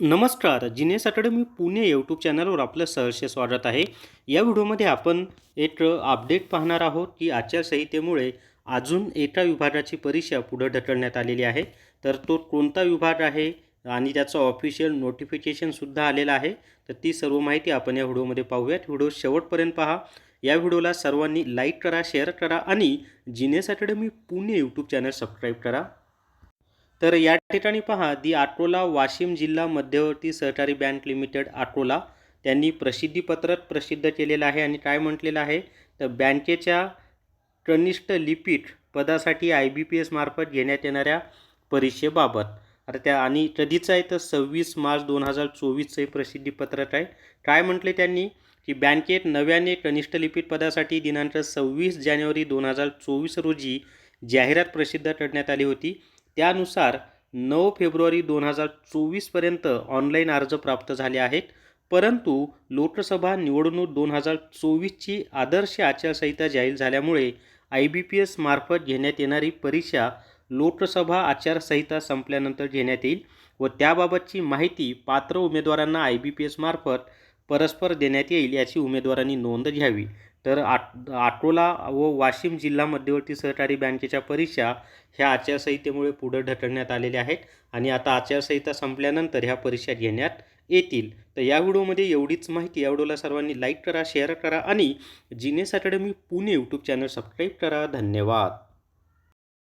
नमस्कार जिनेस Academy Pune YouTube चॅनलवर आपलं सहर्ष स्वागत आहे. या व्हिडिओमध्ये आपण एक अपडेट पाहणार आहोत की आचारसंहितेमुळे अजून एका विभागाची परीक्षा पुढं ढकलण्यात आलेली आहे. तर तो कोणता विभाग आहे आणि त्याचं ऑफिशियल नोटिफिकेशनसुद्धा आलेलं आहे. तर ती सर्व माहिती आपण या व्हिडिओमध्ये पाहूयात. व्हिडिओ शेवटपर्यंत पहा. या व्हिडिओला सर्वांनी लाईक करा शेअर करा आणि Genius Academy Pune YouTube channel subscribe करा. तर या ठिकाणी पहा दी आटोला वाशिम जिल्हा मध्यवर्ती सहकारी बँक लिमिटेड आटोला त्यांनी प्रसिद्धीपत्रक प्रसिद्ध केलेलं आहे आणि काय म्हटलेलं आहे? तर बँकेच्या कनिष्ठ लिपिक पदासाठी आय बी पी एस मार्फत घेण्यात येणाऱ्या परीक्षेबाबत. आता त्या आणि कधीचं आहे? तर सव्वीस मार्च दोन हजार चोवीसचं हे प्रसिद्धीपत्रक आहे. काय म्हटले त्यांनी? की बँकेत नव्याने कनिष्ठ लिपीट पदासाठी दिनांक सव्वीस जानेवारी दोन हजार चोवीस रोजी जाहिरात प्रसिद्ध करण्यात आली होती. त्यानुसार नऊ फेब्रुवारी दोन हजार चोवीसपर्यंत ऑनलाईन अर्ज प्राप्त झाले आहेत. परंतु लोकसभा निवडणूक दोन हजार चोवीसची आदर्श आचारसंहिता जाहीर झाल्यामुळे आय बी पी एस मार्फत घेण्यात येणारी परीक्षा लोकसभा आचारसंहिता संपल्यानंतर घेण्यात येईल व त्याबाबतची माहिती पात्र उमेदवारांना आय बी पी एस मार्फत परस्पर देण्यात येईल याची उमेदवारांनी नोंद घ्यावी. तर आट अकोला व वाशिम जिल्हा मध्यवर्ती सहकारी बँकेच्या परीक्षा ह्या आचारसंहितेमुळे पुढं ढकलण्यात आलेल्या आहेत आणि आता आचारसंहिता संपल्यानंतर ह्या परीक्षा घेण्यात येतील. तर या व्हिडिओमध्ये एवढीच माहिती. या व्हिडिओला सर्वांनी लाईक करा शेअर करा आणि Genius Academy Pune YouTube channel subscribe करा. धन्यवाद.